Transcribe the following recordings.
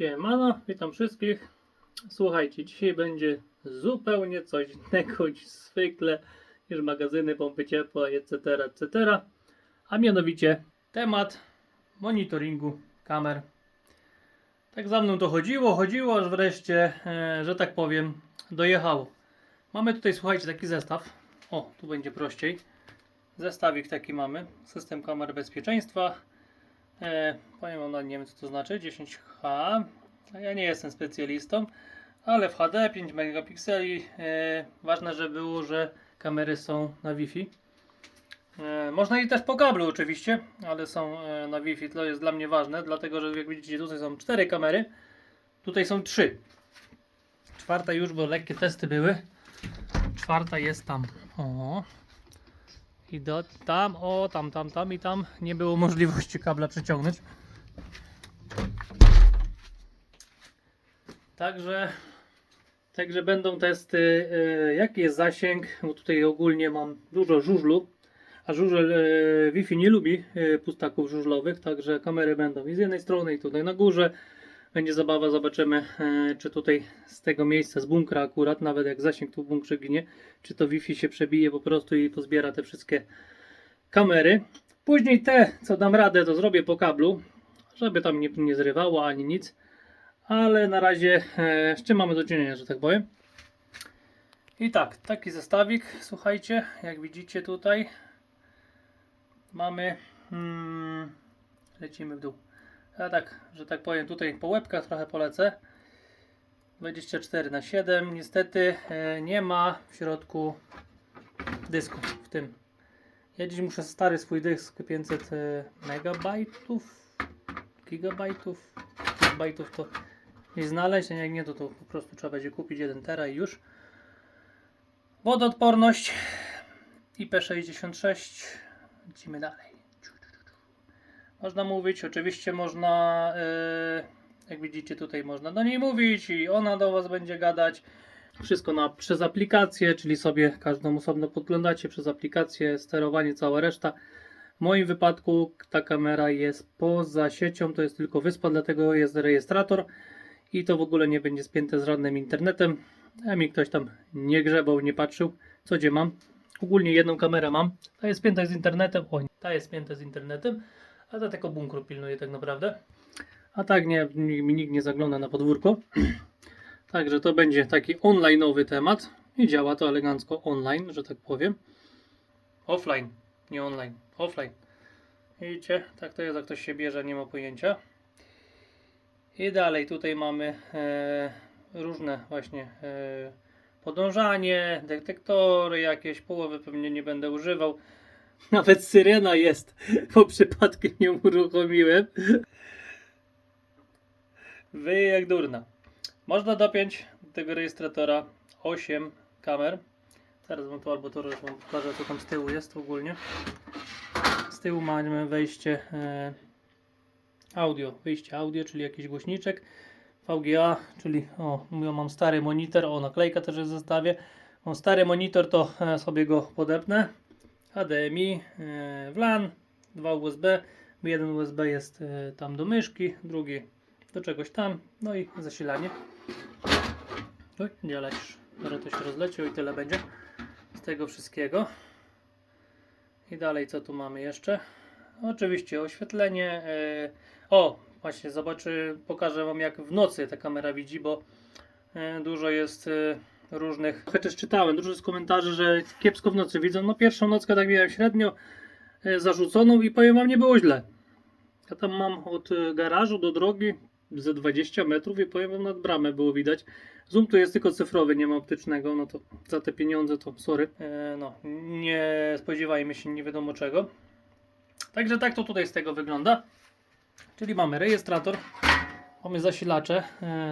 Siemano, witam wszystkich. Słuchajcie, dzisiaj będzie zupełnie coś innego niż zwykle, niż magazyny, pompy ciepła, etc., etc. A mianowicie temat monitoringu kamer. Tak za mną to chodziło, chodziło, aż wreszcie, e, że tak powiem, dojechało. Mamy tutaj, słuchajcie, taki zestaw. O, tu będzie prościej. Zestawik taki mamy. System kamer bezpieczeństwa. E, powiem wam, no, nie wiem co to znaczy, 10H. No, Ja nie jestem specjalistą, ale w HD 5 megapikseli. E, ważne, że było, że kamery są na Wi-Fi. E, można i też po kablu oczywiście, ale są e, na Wi-Fi. To jest dla mnie ważne, dlatego że jak widzicie tutaj są cztery kamery, tutaj są trzy. Czwarta już, bo lekkie testy były. Czwarta jest tam. O. I do tam, o, tam, tam, tam i tam nie było możliwości kabla przeciągnąć. Także, także będą testy, e, jaki jest zasięg, bo tutaj ogólnie mam dużo żużlu, a żużel e, Wi-Fi nie lubi e, pustaków żużlowych, także kamery będą i z jednej strony i tutaj na górze. Będzie zabawa, zobaczymy e, czy tutaj z tego miejsca, z bunkra akurat, nawet jak zasięg tu w bunkrze ginie, czy to Wi-Fi się przebije po prostu i pozbiera te wszystkie kamery. Później te, co dam radę, to zrobię po kablu, żeby tam nie, nie zrywało ani nic. Ale na razie e, z czym mamy do czynienia, że tak powiem. I tak, taki zestawik, słuchajcie, jak widzicie tutaj mamy, hmm, lecimy w dół. Ja tak, że tak powiem, tutaj po łebkach trochę polecę. 24 na 7 niestety e, nie ma w środku dysku w tym. Ja dziś muszę stary swój dysk 500 e, megabajtów, gigabajtów, bajtów to gdzieś znaleźć, a jak nie to, to po prostu trzeba będzie kupić 1 tera i już. Wodoodporność IP66. Lecimy dalej. Można mówić, oczywiście można, e, jak widzicie tutaj można do niej mówić i ona do Was będzie gadać. Wszystko na, przez aplikację, czyli sobie każdą osobno podglądacie przez aplikację, sterowanie, cała reszta. W moim wypadku ta kamera jest poza siecią, to jest tylko wyspa, dlatego jest rejestrator i to w ogóle nie będzie spięte z żadnym internetem. A mi ktoś tam nie grzebał, nie patrzył, co gdzie mam. Ogólnie jedną kamerę mam, ta jest spięta z internetem, o, ta jest spięta z internetem, a tylko bunkru pilnuje tak naprawdę. A tak nie, nikt nie zagląda na podwórko. Także to będzie taki online'owy temat i działa to elegancko online, że tak powiem. Offline, nie online, offline. Widzicie, tak to jest, jak ktoś się bierze, nie ma pojęcia. I dalej tutaj mamy e, różne właśnie e, podążanie, detektory jakieś, połowy pewnie nie będę używał. Nawet syrena jest, bo przypadkiem ją uruchomiłem. Wy jak durna. Można dopiąć do tego rejestratora 8 kamer. Zaraz wam to albo to wam pokażę co tam z tyłu jest ogólnie. Z tyłu mamy wejście e, audio, wyjście audio, czyli jakiś głośniczek. VGA, czyli o, ja mam stary monitor, o naklejka też jest w zestawie. Mam stary monitor, to e, sobie go podepnę. HDMI, e, WLAN, dwa USB. Jeden USB jest e, tam do myszki, drugi do czegoś tam, no i zasilanie. Oj, nie lecisz. Teraz to się rozleciał i tyle będzie z tego wszystkiego. I dalej co tu mamy jeszcze? Oczywiście oświetlenie. e, O, właśnie zobaczy, pokażę Wam jak w nocy ta kamera widzi, bo dużo jest różnych. Chociaż czytałem, dużo jest komentarzy, że kiepsko w nocy widzą. No pierwszą nockę tak miałem średnio e, zarzuconą i powiem Wam nie było źle. Ja tam mam od e, garażu do drogi ze 20 metrów i powiem Wam nad bramę było widać. Zoom tu jest tylko cyfrowy, nie ma optycznego, no to za te pieniądze to sorry. E, no, nie spodziewajmy się nie wiadomo czego. Także tak to tutaj z tego wygląda. Czyli mamy rejestrator, mamy zasilacze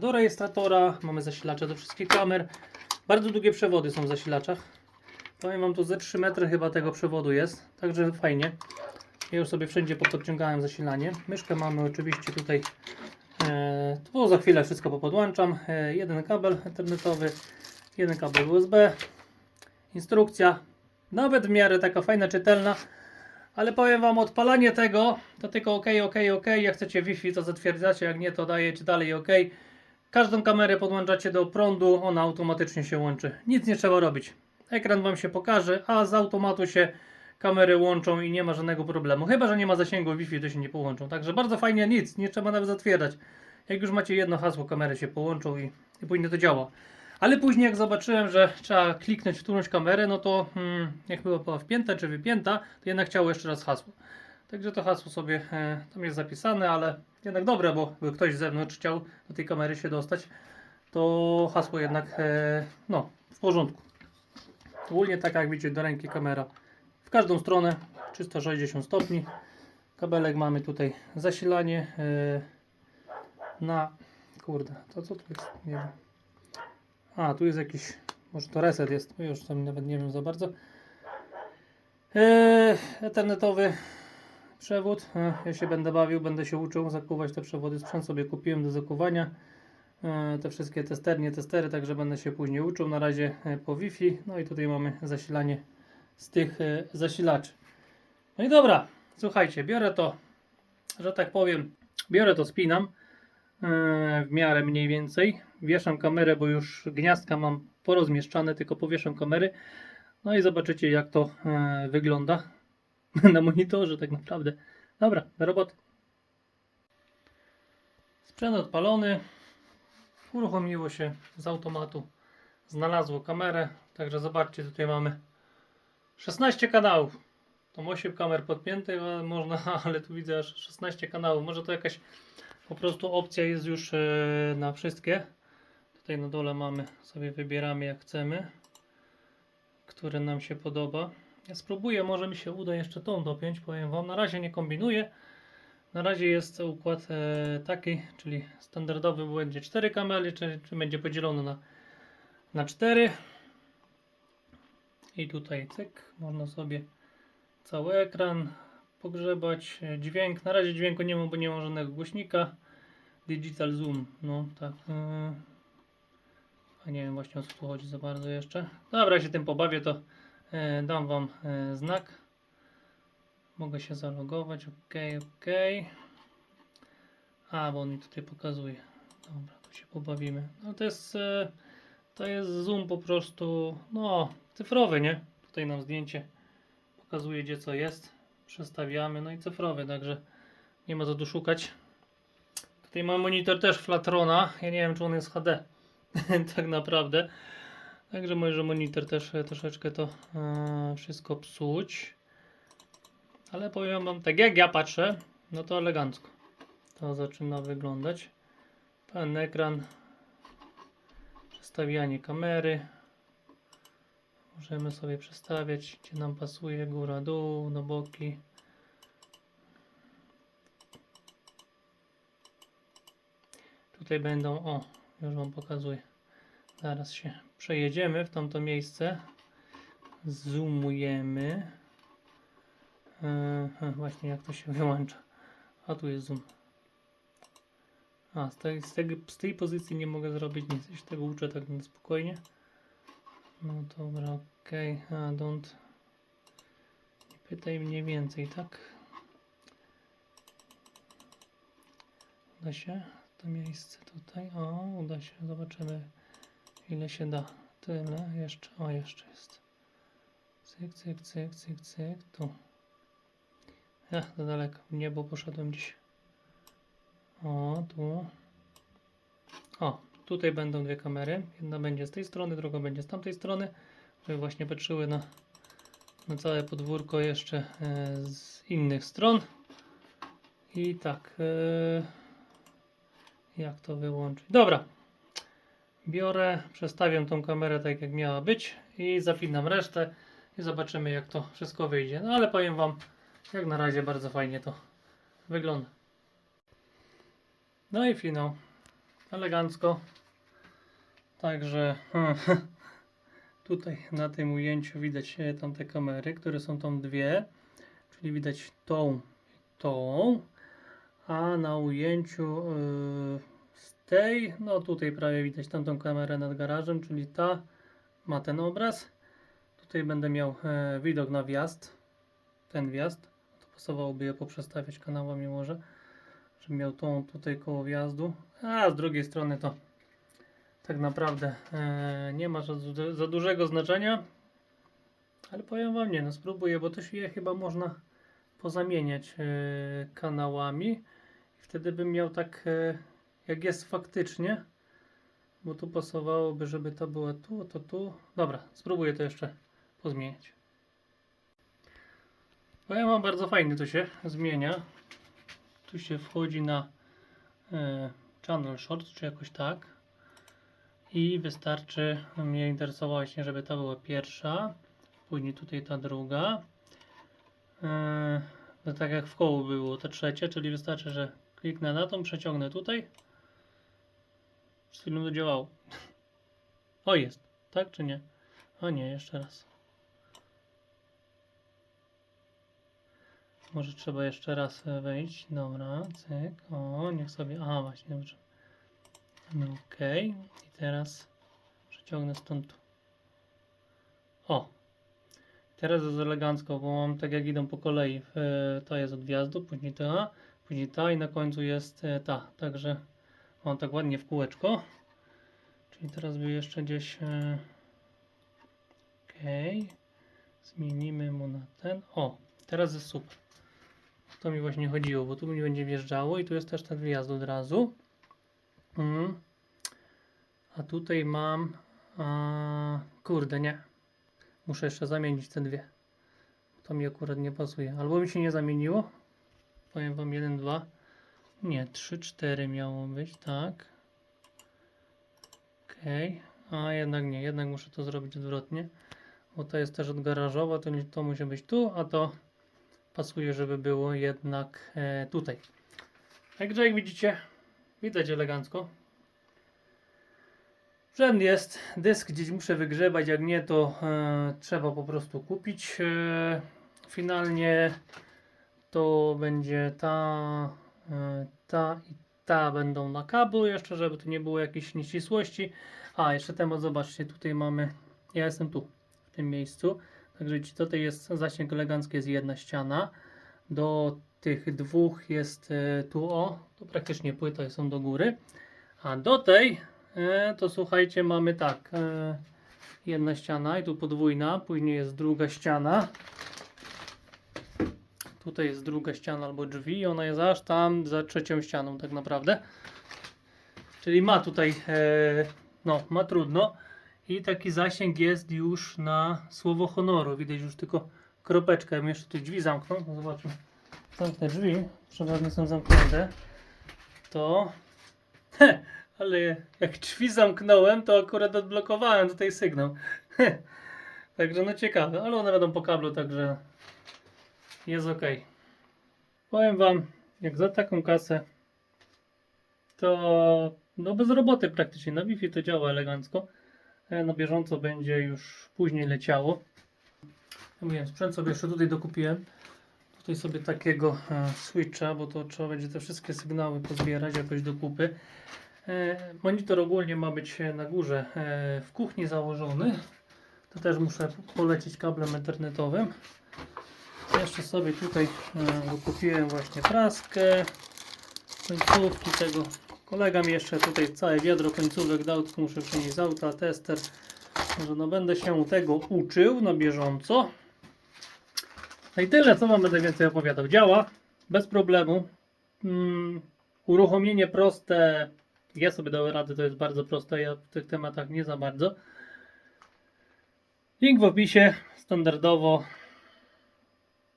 do rejestratora, mamy zasilacze do wszystkich kamer. Bardzo długie przewody są w zasilaczach. Powiem Wam, to ze 3 metry chyba tego przewodu jest, także fajnie. Ja już sobie wszędzie podciągałem zasilanie. Myszkę mamy oczywiście tutaj, e, to za chwilę wszystko popodłączam. E, jeden kabel internetowy, jeden kabel USB, instrukcja, nawet w miarę taka fajna, czytelna. Ale powiem Wam, odpalanie tego to tylko OK, OK, OK. Jak chcecie Wi-Fi, to zatwierdzacie, jak nie, to dajecie dalej OK. Każdą kamerę podłączacie do prądu, ona automatycznie się łączy. Nic nie trzeba robić. Ekran Wam się pokaże, a z automatu się kamery łączą i nie ma żadnego problemu. Chyba, że nie ma zasięgu Wi-Fi, to się nie połączą. Także bardzo fajnie, nic, nie trzeba nawet zatwierdzać. Jak już macie jedno hasło, kamery się połączą i, i później to działa. Ale później jak zobaczyłem, że trzeba kliknąć w którąś kamerę, no to hmm, jak była była wpięta czy wypięta, to jednak chciało jeszcze raz hasło. Także to hasło sobie e, tam jest zapisane, ale jednak dobre, bo by ktoś z zewnątrz chciał do tej kamery się dostać, to hasło jednak e, no, w porządku. Ogólnie tak jak widzicie do ręki kamera w każdą stronę 360 stopni. Kabelek mamy tutaj zasilanie e, na kurde, to co tu jest? Nie wiem. A, tu jest jakiś, może to reset jest, już tam nawet nie wiem za bardzo. Eee, ethernetowy przewód. E, ja się będę bawił, będę się uczył zakuwać te przewody. Sprzęt sobie kupiłem do zakuwania. E, te wszystkie testernie, testery, także będę się później uczył. Na razie e, po Wi-Fi. No i tutaj mamy zasilanie z tych zasilaczy. No i dobra, słuchajcie, biorę to, że tak powiem, biorę to, spinam w miarę mniej więcej. Wieszam kamerę, bo już gniazdka mam porozmieszczane, tylko powieszam kamery. No i zobaczycie jak to wygląda na monitorze tak naprawdę. Dobra, do roboty. Sprzęt odpalony. Uruchomiło się z automatu. Znalazło kamerę. Także zobaczcie, tutaj mamy 16 kanałów. Tą 8 kamer podpiętych, można, ale tu widzę aż 16 kanałów. Może to jakaś po prostu opcja jest już e, na wszystkie. Tutaj na dole mamy, sobie wybieramy jak chcemy, które nam się podoba. Ja spróbuję, może mi się uda jeszcze tą dopiąć, powiem Wam. Na razie nie kombinuję. Na razie jest układ e, taki, czyli standardowy będzie 4 kamery, czy, czy będzie podzielony na, na 4. I tutaj cyk, można sobie cały ekran pogrzebać. Dźwięk, na razie dźwięku nie ma, bo nie ma żadnego głośnika. Digital Zoom, no tak. e, A nie wiem właśnie o co tu chodzi za bardzo jeszcze. Dobra, się tym pobawię, to dam Wam e, znak. Mogę się zalogować, ok, ok. A, bo on mi tutaj pokazuje. Dobra, tu się pobawimy. No to jest, e, to jest zoom po prostu, no, cyfrowy, nie? Tutaj nam zdjęcie pokazuje, gdzie co jest. Przestawiamy, no i cyfrowy, także nie ma co tu szukać. Tutaj mam monitor też Flatrona. Ja nie wiem, czy on jest HD. tak naprawdę. Także może monitor też troszeczkę to e, wszystko psuć. Ale powiem wam tak, jak ja patrzę, no to elegancko. To zaczyna wyglądać. Pełen ekran. Przestawianie kamery. Możemy sobie przestawiać, gdzie nam pasuje, góra, dół, na boki. Tutaj będą, o, już Wam pokazuję. Zaraz się przejedziemy w tamto miejsce. Zoomujemy. Eee, właśnie jak to się wyłącza. A tu jest zoom. A, z tej, z, tego, z tej pozycji nie mogę zrobić nic. Się tego uczę tak na spokojnie. No dobra, okej. A, don't. Nie pytaj mnie więcej, tak? Uda się? To miejsce tutaj. O, uda się. Zobaczymy ile się da. Tyle. Jeszcze. O, jeszcze jest. Cyk, cyk, cyk, cyk, cyk. Tu. Ja, za daleko. W niebo poszedłem dziś. O, tu. O, tutaj będą dwie kamery. Jedna będzie z tej strony, druga będzie z tamtej strony. Żeby właśnie patrzyły na, na całe podwórko jeszcze e, z innych stron. I tak. E, jak to wyłączyć? Dobra. Biorę, przestawiam tą kamerę tak jak miała być i zapinam resztę i zobaczymy jak to wszystko wyjdzie. No ale powiem Wam, jak na razie bardzo fajnie to wygląda. No i finał. Elegancko. Także hmm, tutaj na tym ujęciu widać e, tam te kamery, które są tam dwie. Czyli widać tą i tą. A na ujęciu yy, tej, no tutaj prawie widać tamtą kamerę nad garażem, czyli ta ma ten obraz. Tutaj będę miał e, widok na wjazd, ten wjazd. Pasowałoby je poprzestawiać kanałami może, żeby miał tą tutaj koło wjazdu, a z drugiej strony to tak naprawdę e, nie ma za, za dużego znaczenia, ale powiem wam nie, no spróbuję, bo też je chyba można pozamieniać e, kanałami. I wtedy bym miał tak e, jak jest faktycznie, bo tu pasowałoby, żeby to było tu, to tu. Dobra, spróbuję to jeszcze pozmieniać. Powiem wam, bardzo fajnie to się zmienia. Tu się wchodzi na e, channel short, czy jakoś tak. I wystarczy, mnie interesowało właśnie, żeby ta była pierwsza, później tutaj ta druga. E, no tak jak w koło było ta trzecia, czyli wystarczy, że kliknę na tą, przeciągnę tutaj. Chwilą to działało. O jest, tak czy nie? O nie, jeszcze raz. Może trzeba jeszcze raz e, wejść. Dobra, cyk. O, niech sobie. A, właśnie, dobrze. Mamy OK. I teraz przeciągnę stąd. O. Teraz jest elegancko, bo mam tak jak idą po kolei. E, Ta jest od wjazdu, później ta, później ta i na końcu jest e, ta. Także mam tak ładnie w kółeczko. Czyli teraz by jeszcze gdzieś. e, OK. Zmienimy mu na ten. O, teraz jest super. O To mi właśnie chodziło, bo tu mi będzie wjeżdżało i tu jest też ten wjazd od razu. Mm. A tutaj mam. A, kurde, nie. Muszę jeszcze zamienić te dwie. To mi akurat nie pasuje. Albo mi się nie zamieniło. Powiem wam 1, 2. Nie, 3, 4 miało być, tak. Okej. A jednak nie, jednak muszę to zrobić odwrotnie. Bo to jest też od garażowa, to, to musi być tu, a to pasuje, żeby było jednak e, tutaj. Także jak widzicie, widać elegancko. Sprzęt jest, dysk gdzieś muszę wygrzebać, jak nie to e, trzeba po prostu kupić. E, finalnie to będzie ta, e, ta i ta będą na kablu jeszcze, żeby tu nie było jakichś nieścisłości. A, jeszcze temat, zobaczcie, tutaj mamy, ja jestem tu, w tym miejscu. Także tutaj jest zasięg elegancki, jest jedna ściana. Do tych dwóch jest e, tu o, to praktycznie płyty są do góry. A do tej, e, to słuchajcie, mamy tak, e, jedna ściana i tu podwójna, później jest druga ściana. Tutaj jest druga ściana albo drzwi, ona jest aż tam za trzecią ścianą tak naprawdę. Czyli ma tutaj, e, no, ma trudno. I taki zasięg jest już na słowo honoru. Widać już tylko kropeczkę. Ja bym jeszcze tu drzwi zamknął. No zobaczmy. Zamknę drzwi. Przeważnie są zamknięte. To. He, ale jak drzwi zamknąłem, to akurat odblokowałem tutaj sygnał. Także no ciekawe, ale one będą po kablu, także jest ok. Powiem wam, jak za taką kasę, to no bez roboty praktycznie. Na Wi-Fi to działa elegancko. E, Na bieżąco będzie już później leciało. Mówiłem, sprzęt sobie jeszcze tutaj dokupiłem. Tutaj sobie takiego e, switcha, bo to trzeba będzie te wszystkie sygnały pozbierać jakoś do kupy. E, monitor ogólnie ma być na górze w kuchni założony. To też muszę polecieć kablem internetowym. Jeszcze sobie tutaj e, dokupiłem właśnie praskę, końcówki tego. Kolega mi jeszcze tutaj całe wiadro końcówek dał, tylko muszę przynieść z auta, tester. Że no będę się tego uczył na bieżąco. No i tyle, co wam będę więcej opowiadał. Działa, bez problemu. Mm, uruchomienie proste. Ja sobie dałem radę, to jest bardzo proste. Ja w tych tematach nie za bardzo. Link w opisie, standardowo.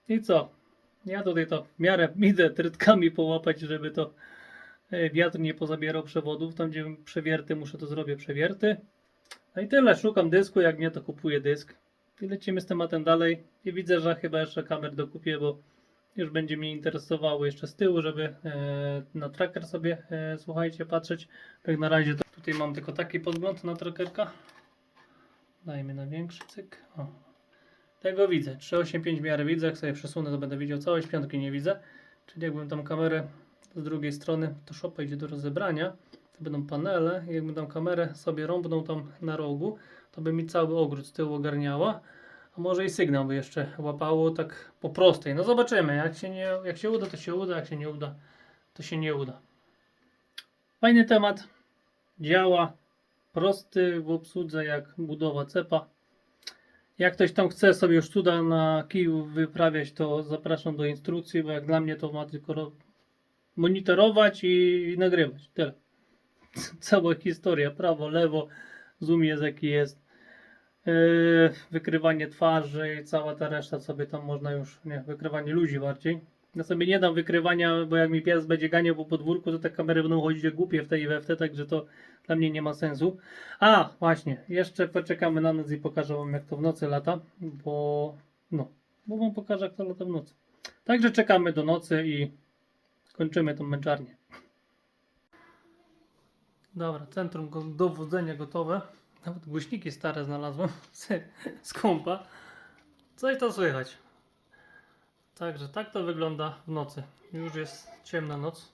I co? Ja tutaj to w miarę idę trytkami połapać, żeby to e, wiatr nie pozabierał przewodów. Tam gdzie przewierty, muszę to zrobię przewierty. No i tyle, szukam dysku, jak nie to kupuję dysk. I lecimy z tematem dalej. I widzę, że chyba jeszcze kamer dokupię, bo już będzie mnie interesowało jeszcze z tyłu, żeby e, na tracker sobie, e, słuchajcie, patrzeć. Tak na razie to tutaj mam tylko taki podgląd na trackerka. Dajmy na większy cyk. O. Tego widzę. 385 w miarę widzę. Jak sobie przesunę, to będę widział całość. Piątki nie widzę. Czyli jakbym tam kamerę z drugiej strony, to szopa idzie do rozebrania. To będą panele. Jakbym tam kamerę sobie rąbnął tam na rogu, to by mi cały ogród z tyłu ogarniała. A może i sygnał by jeszcze łapało tak po prostej. No zobaczymy. Jak się, nie, jak się uda, to się uda. Jak się nie uda, to się nie uda. Fajny temat. Działa. Prosty w obsłudze jak budowa cepa. Jak ktoś tam chce sobie już cuda na kiju wyprawiać, to zapraszam do instrukcji, bo jak dla mnie to ma tylko ro- monitorować i nagrywać. Tyle. Cała historia. Prawo, lewo, zoom jest jaki jest. Yy, wykrywanie twarzy i cała ta reszta sobie tam można już, nie, wykrywanie ludzi bardziej. Ja sobie nie dam wykrywania, bo jak mi pies będzie ganiał po podwórku, to te kamery będą chodzić jak głupie w tej i we w te, także to dla mnie nie ma sensu. A, właśnie, jeszcze poczekamy na noc i pokażę wam jak to w nocy lata, bo no, bo wam pokażę jak to lata w nocy. Także czekamy do nocy i kończymy tą męczarnię. Dobra, centrum dowodzenia gotowe. Nawet głośniki stare znalazłem z, kompa. Coś to słychać. Także tak to wygląda w nocy. Już jest ciemna noc.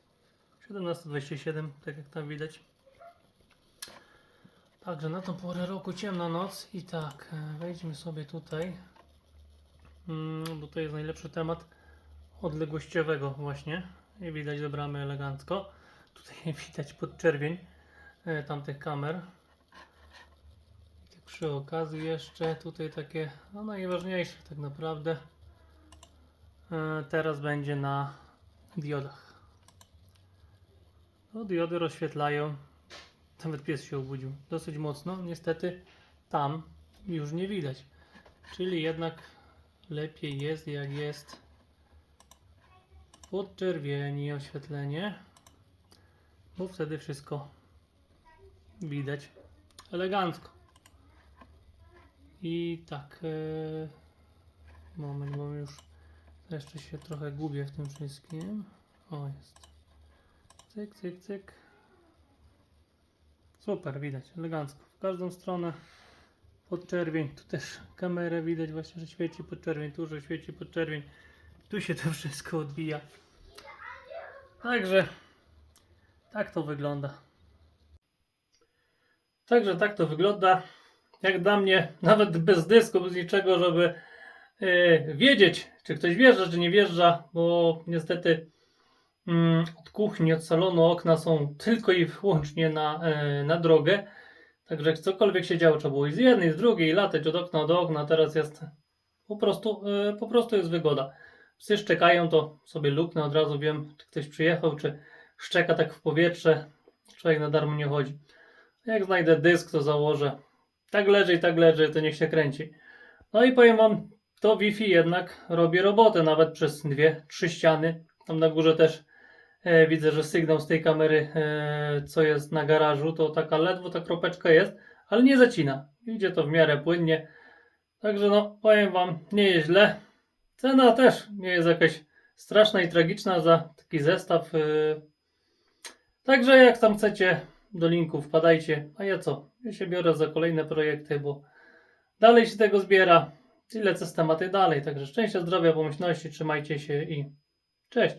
17.27, tak jak tam widać. Także na tą porę roku ciemna noc i tak, e, wejdźmy sobie tutaj, mm, bo to jest najlepszy temat odległościowego właśnie i widać do bramy elegancko. Tutaj widać podczerwień e, tamtych kamer. I tak przy okazji jeszcze tutaj takie, no najważniejsze tak naprawdę, teraz będzie na diodach. No, diody rozświetlają nawet pies się obudził dosyć mocno. Niestety tam już nie widać. Czyli jednak lepiej jest jak jest podczerwieni oświetlenie, bo wtedy wszystko widać elegancko. I tak, e, moment, bo już jeszcze się trochę gubię w tym wszystkim. O, jest. Cyk, cyk, cyk. Super, widać, elegancko. W każdą stronę podczerwień. Tu też kamerę widać właśnie, że świeci podczerwień, tu, że świeci podczerwień. Tu się to wszystko odbija. Także tak to wygląda. Także tak to wygląda. Jak dla mnie, nawet bez dysku, bez niczego, żeby wiedzieć, czy ktoś wjeżdża, czy nie wjeżdża, bo niestety mm, od kuchni, od salonu okna są tylko i wyłącznie na, e, na drogę. Także cokolwiek się działo, trzeba było i z jednej, i z drugiej, latać od okna do okna. Teraz jest po prostu, e, po prostu jest wygoda. Psy szczekają, to sobie luknę, od razu wiem, czy ktoś przyjechał, czy szczeka tak w powietrze. Człowiek na darmo nie chodzi. Jak znajdę dysk, to założę. Tak leży i tak leży, to niech się kręci. No i powiem wam, to Wi-Fi jednak robi robotę, nawet przez dwie, trzy ściany. Tam na górze też E, widzę, że sygnał z tej kamery, e, co jest na garażu, to taka ledwo ta kropeczka jest, ale nie zacina. Idzie to w miarę płynnie. Także no, powiem Wam, nie jest źle. Cena też nie jest jakaś straszna i tragiczna za taki zestaw. e. Także jak tam chcecie, do linku wpadajcie. A ja co? Ja się biorę za kolejne projekty, bo dalej się tego zbiera i lecę z tematy dalej. Także szczęścia, zdrowia, pomyślności, trzymajcie się i cześć.